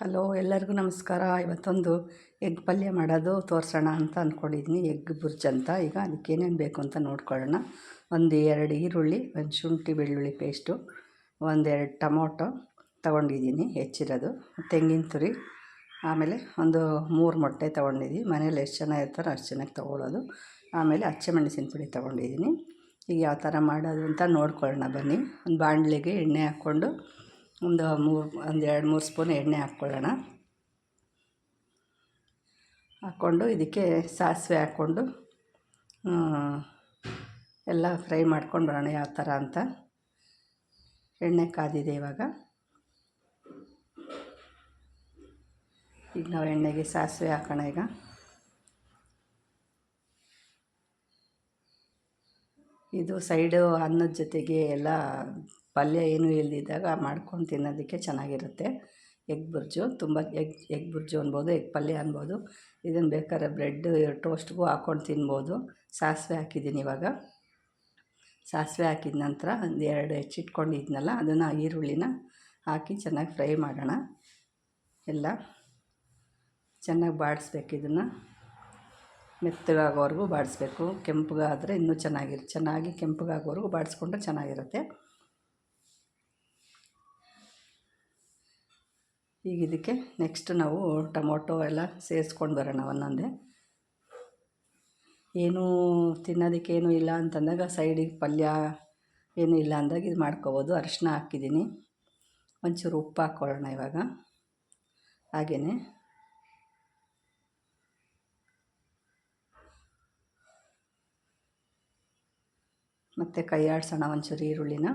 Hello, ಎಲ್ಲರಿಗೂ ನಮಸ್ಕಾರ. ಇವತ್ತೊಂದು ಎಗ್ ಪಲ್ಯ ಮಾಡೋದು ತೋರಿಸೋಣ ಅಂತ ಅಂದ್ಕೊಂಡಿದ್ದೀನಿ ಎಗ್ ಬುರ್ಜ್ ಅಂತ. ಈಗ ಅದಕ್ಕೆ ಏನೇನು ಬೇಕು ಅಂತ ನೋಡ್ಕೊಳ್ಳೋಣ. ಒಂದು ಎರಡು ಈರುಳ್ಳಿ, ಒಂದು ಶುಂಠಿ ಬೆಳ್ಳುಳ್ಳಿ ಪೇಸ್ಟು ಒಂದೆರಡು ಟೊಮೊಟೊ ತೊಗೊಂಡಿದ್ದೀನಿ ಹೆಚ್ಚಿರೋದು. ತೆಂಗಿನ ತುರಿ, ಆಮೇಲೆ ಒಂದು ಮೂರು ಮೊಟ್ಟೆ ತೊಗೊಂಡಿದ್ದೀನಿ ಮನೇಲಿ ಎಷ್ಟು ಜನ ಇರ್ತಾರೋ ಅಷ್ಟು ಚೆನ್ನಾಗಿ ತೊಗೊಳ್ಳೋದು ಆಮೇಲೆ ಹಚ್ಚೆ ಮೆಣಸಿನ ಪುಡಿ ತೊಗೊಂಡಿದ್ದೀನಿ ಈಗ ಯಾವ ಥರ ಮಾಡೋದು ಅಂತ ನೋಡ್ಕೊಳ್ಳೋಣ ಬನ್ನಿ. ಒಂದು ಬಾಣಲೆಗೆ ಎಣ್ಣೆ ಹಾಕ್ಕೊಂಡು ಒಂದು ಮೂರು, ಒಂದು ಎರಡು, ಮೂರು ಸ್ಪೂನ್ ಎಣ್ಣೆ ಹಾಕ್ಕೊಳ್ಳೋಣ. ಹಾಕ್ಕೊಂಡು ಇದಕ್ಕೆ ಸಾಸಿವೆ ಹಾಕ್ಕೊಂಡು ಎಲ್ಲ ಫ್ರೈ ಮಾಡ್ಕೊಂಡು ಬರೋಣ ಯಾವ ಥರ ಅಂತ. ಎಣ್ಣೆ ಕಾದಿದೆ ಇವಾಗ. ಈಗ ನಾವು ಎಣ್ಣೆಗೆ ಸಾಸಿವೆ ಹಾಕೋಣ ಈಗ. ಇದು ಸೈಡು ಅನ್ನದ ಜೊತೆಗೆ ಎಲ್ಲ ಪಲ್ಯ ಏನೂ ಇಲ್ಲದಿದ್ದಾಗ ಮಾಡ್ಕೊಂಡು ತಿನ್ನೋದಕ್ಕೆ ಚೆನ್ನಾಗಿರುತ್ತೆ. ಎಗ್ ಬುರ್ಜು ತುಂಬ ಎಗ್ ಎಗ್ ಬುರ್ಜು ಅನ್ಬೋದು ಎಗ್ ಪಲ್ಯ ಅನ್ಬೋದು. ಇದನ್ನು ಬೇಕಾದ್ರೆ ಬ್ರೆಡ್ ಟೋಸ್ಟ್ಗೂ ಹಾಕ್ಕೊಂಡು ತಿನ್ಬೋದು. ಸಾಸಿವೆ ಹಾಕಿದ್ದೀನಿ ಇವಾಗ. ಸಾಸಿವೆ ಹಾಕಿದ ನಂತರ ಒಂದು ಎರಡು ಹೆಚ್ಚಿಟ್ಕೊಂಡಿದ್ನಲ್ಲ ಅದನ್ನು ಈರುಳ್ಳಿನ ಹಾಕಿ ಚೆನ್ನಾಗಿ ಫ್ರೈ ಮಾಡೋಣ. ಎಲ್ಲ ಚೆನ್ನಾಗಿ ಬಾಡಿಸ್ಬೇಕು ಇದನ್ನು. ಮೆತ್ತಗಾಗೋವರೆಗೂ ಬಾಡಿಸ್ಬೇಕು. ಕೆಂಪಗಾದರೆ ಇನ್ನೂ ಚೆನ್ನಾಗಿರುತ್ತೆ ಚೆನ್ನಾಗಿ ಕೆಂಪಗಾಗೋವರೆಗೂ ಬಾಡಿಸ್ಕೊಂಡ್ರೆ ಚೆನ್ನಾಗಿರುತ್ತೆ. ಈಗ ಇದಕ್ಕೆ ನೆಕ್ಸ್ಟ್ ನಾವು ಟೊಮೊಟೊ ಎಲ್ಲ ಸೇರಿಸ್ಕೊಂಡು ಬರೋಣ ಒಂದೊಂದೇ. ಏನೂ ತಿನ್ನೋದಕ್ಕೇನು ಇಲ್ಲ ಅಂತಂದಾಗ ಸೈಡಿಗೆ ಪಲ್ಯ ಏನೂ ಇಲ್ಲ ಅಂದಾಗ ಇದು ಮಾಡ್ಕೋಬೋದು. ಅರಿಶಿನ ಹಾಕಿದ್ದೀನಿ. ಒಂಚೂರು ಉಪ್ಪು ಹಾಕ್ಕೊಳ್ಳೋಣ ಇವಾಗ. ಹಾಗೆಯೇ ಮತ್ತು ಕೈ ಆಡಿಸೋಣ ಒಂಚೂರು ಈರುಳ್ಳಿನ.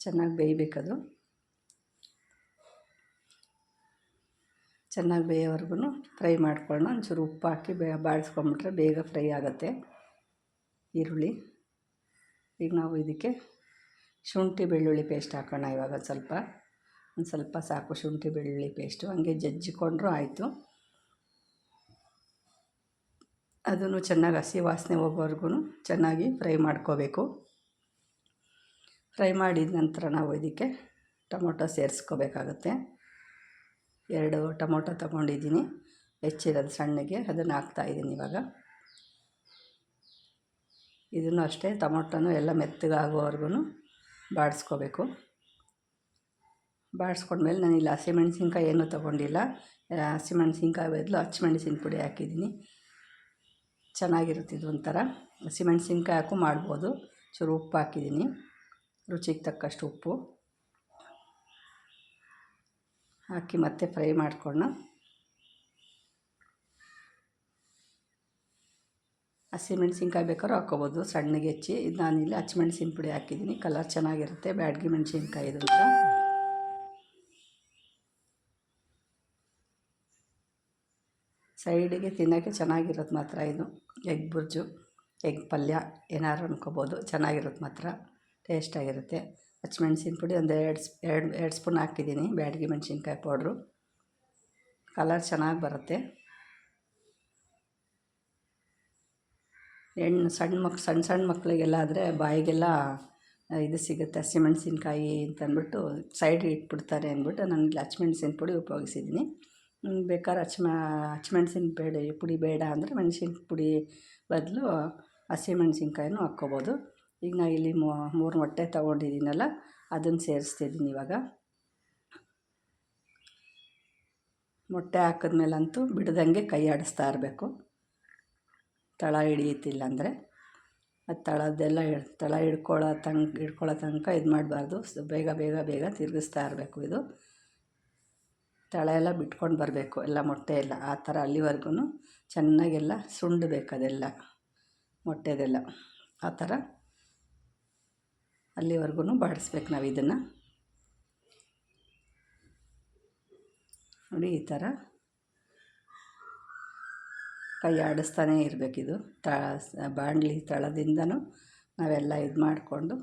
ಚೆನ್ನಾಗಿ ಬೇಯಬೇಕದು. ಚೆನ್ನಾಗಿ ಬೇಯೋವರೆಗೂ ಫ್ರೈ ಮಾಡ್ಕೊಳ್ಳೋಣ. ಒಂಚೂರು ಉಪ್ಪು ಹಾಕಿ ಬೇ ಬಾಡಿಸ್ಕೊಂಬಿಟ್ರೆ ಬೇಗ ಫ್ರೈ ಆಗುತ್ತೆ. ಈರುಳ್ಳಿ. ಈಗ ನಾವು ಇದಕ್ಕೆ ಶುಂಠಿ ಬೆಳ್ಳುಳ್ಳಿ ಪೇಸ್ಟ್ ಹಾಕೋಣ ಇವಾಗ ಸ್ವಲ್ಪ. ಒಂದು ಸ್ವಲ್ಪ ಸಾಕು ಶುಂಠಿ ಬೆಳ್ಳುಳ್ಳಿ ಪೇಸ್ಟು. ಹಂಗೆ ಜಜ್ಜಿಕೊಂಡ್ರೂ ಆಯಿತು. ಅದನ್ನು ಚೆನ್ನಾಗಿ ಹಸಿ ವಾಸನೆ ಹೋಗೋವರೆಗೂ ಚೆನ್ನಾಗಿ ಫ್ರೈ ಮಾಡ್ಕೋಬೇಕು. ಫ್ರೈ ಮಾಡಿದ ನಂತರ ನಾವು ಇದಕ್ಕೆ ಟೊಮೊಟೊ ಸೇರಿಸ್ಕೋಬೇಕಾಗತ್ತೆ. ಎರಡು ಟೊಮೊಟೊ ತಗೊಂಡಿದ್ದೀನಿ. ಹೆಚ್ಚಿರೋದು ಸಣ್ಣಗೆ, ಅದನ್ನು ಹಾಕ್ತಾಯಿದ್ದೀನಿ ಇವಾಗ. ಇದನ್ನು ಅಷ್ಟೇ ಟೊಮೊಟೊನೂ ಎಲ್ಲ ಮೆತ್ತಗಾಗೋವರೆಗೂ ಬಾಡಿಸ್ಕೋಬೇಕು. ಬಾಡಿಸ್ಕೊಂಡ್ಮೇಲೆ ನಾನು ಇಲ್ಲಿ ಹಸಿಮೆಣಸಿನ್ಕಾಯಿ ಏನೂ ತೊಗೊಂಡಿಲ್ಲ. ಹಸಿಮೆಣಸಿನ್ಕಾಯಿ ಬದಲು ಮೆಣಸಿನ ಪುಡಿ ಹಾಕಿದ್ದೀನಿ. ಚೆನ್ನಾಗಿರುತ್ತೆ ಇದು ಒಂಥರ ಹಸಿಮೆಣಸಿನ್ಕಾಯಿ ಹಾಕು ಮಾಡ್ಬೋದು. ಚೂರು ಉಪ್ಪು ಹಾಕಿದ್ದೀನಿ. ರುಚಿಗೆ ತಕ್ಕಷ್ಟು ಉಪ್ಪು. ಹಾಕಿ ಮತ್ತೆ ಫ್ರೈ ಮಾಡಿಕೊಂಡು ಹಸಿಮೆಣ್ಸಿನ್ಕಾಯಿ ಬೇಕಾದ್ರೂ ಹಾಕ್ಕೋಬೋದು. ಸಣ್ಣಗೆ ಹೆಚ್ಚಿ. ಇದು ನಾನಿಲ್ಲಿ ಹಚ್ಮೆಣ್ಸಿನ ಪುಡಿ ಹಾಕಿದ್ದೀನಿ. ಕಲರ್ ಚೆನ್ನಾಗಿರುತ್ತೆ. ಬ್ಯಾಡ್ಗಿ ಮೆಣಸಿನ್ಕಾಯಿ ಇದು ಸೈಡಿಗೆ ತಿನ್ನೋಕ್ಕೆ ಚೆನ್ನಾಗಿರುತ್ತೆ ಮಾತ್ರ ಇದು. ಎಗ್ ಬುರ್ಜು, ಎಗ್ ಪಲ್ಯ ಏನಾದ್ರು ಅನ್ಕೋಬೋದು. ಚೆನ್ನಾಗಿರುತ್ತೆ ಮಾತ್ರ. ಟೇಸ್ಟಾಗಿರುತ್ತೆ. ಹಚ್ಮೆಣ್ಸಿನ ಪುಡಿ ಒಂದು ಎರಡು ಎರಡು ಎರಡು ಸ್ಪೂನ್ ಹಾಕಿದ್ದೀನಿ, ಬ್ಯಾಡಗಿ ಮೆಣಸಿನ್ಕಾಯಿ ಪೌಡ್ರು. ಕಲರ್ ಚೆನ್ನಾಗಿ ಬರುತ್ತೆ. ಹೆಣ್ಣು ಸಣ್ಣ ಮಕ್ ಸಣ್ಣ ಸಣ್ಣ ಮಕ್ಕಳಿಗೆಲ್ಲ ಆದರೆ ಬಾಯಿಗೆಲ್ಲ ಇದು ಸಿಗುತ್ತೆ, ಹಸಿಮೆಣ್ಸಿನ್ಕಾಯಿ ಅಂತಂದ್ಬಿಟ್ಟು ಸೈಡಿಗೆ ಇಟ್ಬಿಡ್ತಾರೆ ಅಂದ್ಬಿಟ್ಟು ನಾನು ಹಚ್ಮೆಣ್ಸಿನ ಪುಡಿ ಉಪಯೋಗಿಸಿದ್ದೀನಿ. ಬೇಕಾದ್ರೆ ಹಚ್ಮ, ಹಚ್ಮೆಣ್ಸಿನ ಬೇಡ, ಪುಡಿ ಬೇಡ ಅಂದರೆ ಮೆಣಸಿನ ಪುಡಿ ಬದಲು ಹಸಿಮೆಣ್ಸಿನ್ಕಾಯಿನೂ ಹಾಕ್ಕೋಬೋದು. ಈಗ ನಾ ಇಲ್ಲಿ ಮೂರು ಮೊಟ್ಟೆ ತೊಗೊಂಡಿದ್ದೀನಲ್ಲ, ಅದನ್ನು ಸೇರಿಸ್ತಿದ್ದೀನಿ ಇವಾಗ. ಮೊಟ್ಟೆ ಹಾಕಿದ್ಮೇಲಂತೂ ಬಿಡ್ದಂಗೆ ಕೈ ಆಡಿಸ್ತಾ ಇರಬೇಕು. ತಳ ಹಿಡಿಯುತ್ತಿಲ್ಲ ಅಂದರೆ. ಅದು ತಳದೆಲ್ಲ ತಳ ಹಿಡ್ಕೊಳ್ಳೋ ತನಕ ಹಿಡ್ಕೊಳ್ಳೋ ತನಕ ಇದು ಮಾಡಬಾರ್ದು. ಬೇಗ ಬೇಗ ಬೇಗ ತಿರುಗಿಸ್ತಾ ಇರಬೇಕು ಇದು. ತಳ ಎಲ್ಲ ಬಿಟ್ಕೊಂಡು ಬರಬೇಕು, ಎಲ್ಲ ಮೊಟ್ಟೆ ಎಲ್ಲ. ಆ ಥರ ಅಲ್ಲಿವರೆಗೂ ಚೆನ್ನಾಗೆಲ್ಲ ಸುಂಡಬೇಕು ಅದೆಲ್ಲ, ಮೊಟ್ಟೆದೆಲ್ಲ. ಆ ಥರ. ಅಲ್ಲಿವರೆಗೂ ಬಾಡಿಸ್ಬೇಕು ನಾವು ಇದನ್ನು. ನೋಡಿ ಈ ಥರ. ಕೈ ಆಡಿಸ್ತಾನೇ ಇರಬೇಕಿದು. ತ, ಬಾಣಲಿ ತಳದಿಂದನೂ ನಾವೆಲ್ಲ ಇದು ಮಾಡಿಕೊಂಡು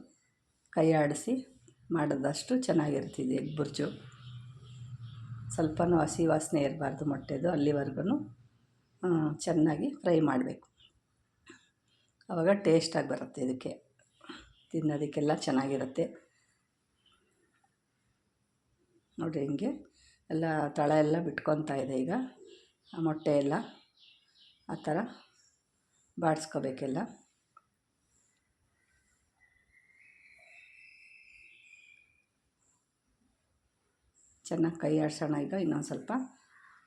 ಕೈ ಆಡಿಸಿ ಮಾಡೋದಷ್ಟು ಚೆನ್ನಾಗಿರ್ತಿದೆ ಬುರ್ಜು. ಸ್ವಲ್ಪನೂ ಹಸಿ ವಾಸನೆ ಇರಬಾರ್ದು ಮೊಟ್ಟೆದು, ಅಲ್ಲಿವರೆಗೂ ಚೆನ್ನಾಗಿ ಫ್ರೈ ಮಾಡಬೇಕು. ಆವಾಗ ಟೇಸ್ಟಾಗಿ ಬರುತ್ತೆ ಇದಕ್ಕೆ. ತಿನ್ನೋದಕ್ಕೆಲ್ಲ ಚೆನ್ನಾಗಿರುತ್ತೆ. ನೋಡಿ ಹಿಂಗೆ ಎಲ್ಲ ತಳ ಎಲ್ಲ ಬಿಟ್ಕೊತಾ ಇದೆ ಈಗ. ಆ ಮೊಟ್ಟೆ ಎಲ್ಲ ಆ ಥರ ಬಾಡಿಸ್ಕೋಬೇಕೆಲ್ಲ. ಚೆನ್ನಾಗಿ ಕೈ ಆಡಿಸೋಣ ಈಗ ಇನ್ನೊಂದು ಸ್ವಲ್ಪ.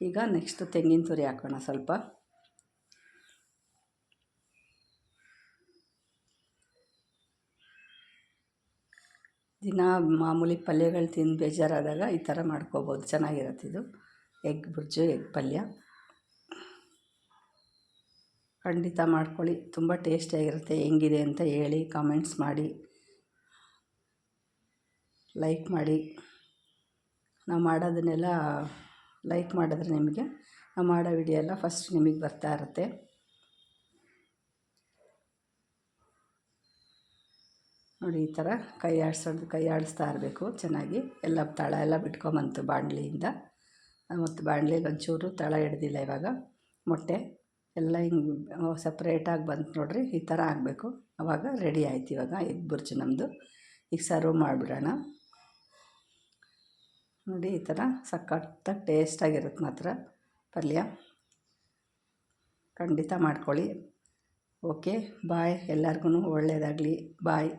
ಈಗ ನೆಕ್ಸ್ಟ್ ತೆಂಗಿನ ತುರಿ ಹಾಕೋಣ ಸ್ವಲ್ಪ. ದಿನ ಮಾಮೂಲಿ ಪಲ್ಯಗಳು ತಿಂದು ಬೇಜಾರಾದಾಗ ಈ ಥರ ಮಾಡ್ಕೋಬೋದು. ಚೆನ್ನಾಗಿರುತ್ತೆ ಇದು. ಎಗ್ ಬುರ್ಜು, ಎಗ್ ಪಲ್ಯ. ಖಂಡಿತ ಮಾಡ್ಕೊಳ್ಳಿ. ತುಂಬ ಟೇಸ್ಟಿಯಾಗಿರುತ್ತೆ. ಹೆಂಗಿದೆ ಅಂತ ಹೇಳಿ ಕಾಮೆಂಟ್ಸ್ ಮಾಡಿ. ಲೈಕ್ ಮಾಡಿ. ನಾವು ಮಾಡೋದನ್ನೆಲ್ಲ ಲೈಕ್ ಮಾಡಿದ್ರೆ ನಿಮಗೆ, ನಾವು ಮಾಡೋ ವಿಡಿಯೋ ಎಲ್ಲ ಫಸ್ಟ್ ನಿಮಗೆ ಬರ್ತಾ ಇರುತ್ತೆ. ನೋಡಿ, ಈ ಥರ ಕೈ ಆಡಿಸೋದು, ಕೈ ಆಡಿಸ್ತಾ ಇರಬೇಕು, ಚೆನ್ನಾಗಿ. ಎಲ್ಲ ತಳ ಎಲ್ಲ ಬಿಟ್ಕೊಂಬಂತು ಬಾಣಲಿಯಿಂದ. ಮತ್ತು ಬಾಣಲಿಗೆ ಒಂಚೂರು ತಳ ಹಿಡ್ದಿಲ್ಲ ಇವಾಗ. ಮೊಟ್ಟೆ ಎಲ್ಲ ಹಿಂಗೆ ಸಪ್ರೇಟಾಗಿ ಬಂತು ನೋಡಿರಿ, ಈ ಥರ ಆಗಬೇಕು. ಆವಾಗ ರೆಡಿ ಆಯ್ತು ಇವಾಗ, ಎಗ್ ಬುರ್ಜು ನಮ್ಮದು ಈಗ ಸರ್ವ್ ಮಾಡಿಬಿಡೋಣ. ನೋಡಿ, ಈ ಥರ ಸಖತ್ತಾಗಿ ಟೇಸ್ಟಾಗಿರುತ್ತೆ ಮಾತ್ರ. ಪಲ್ಯ. ಖಂಡಿತ ಮಾಡ್ಕೊಳ್ಳಿ. ಓಕೆ ಬಾಯ್ ಎಲ್ಲರಿಗೂ ಒಳ್ಳೆಯದಾಗಲಿ ಬಾಯ್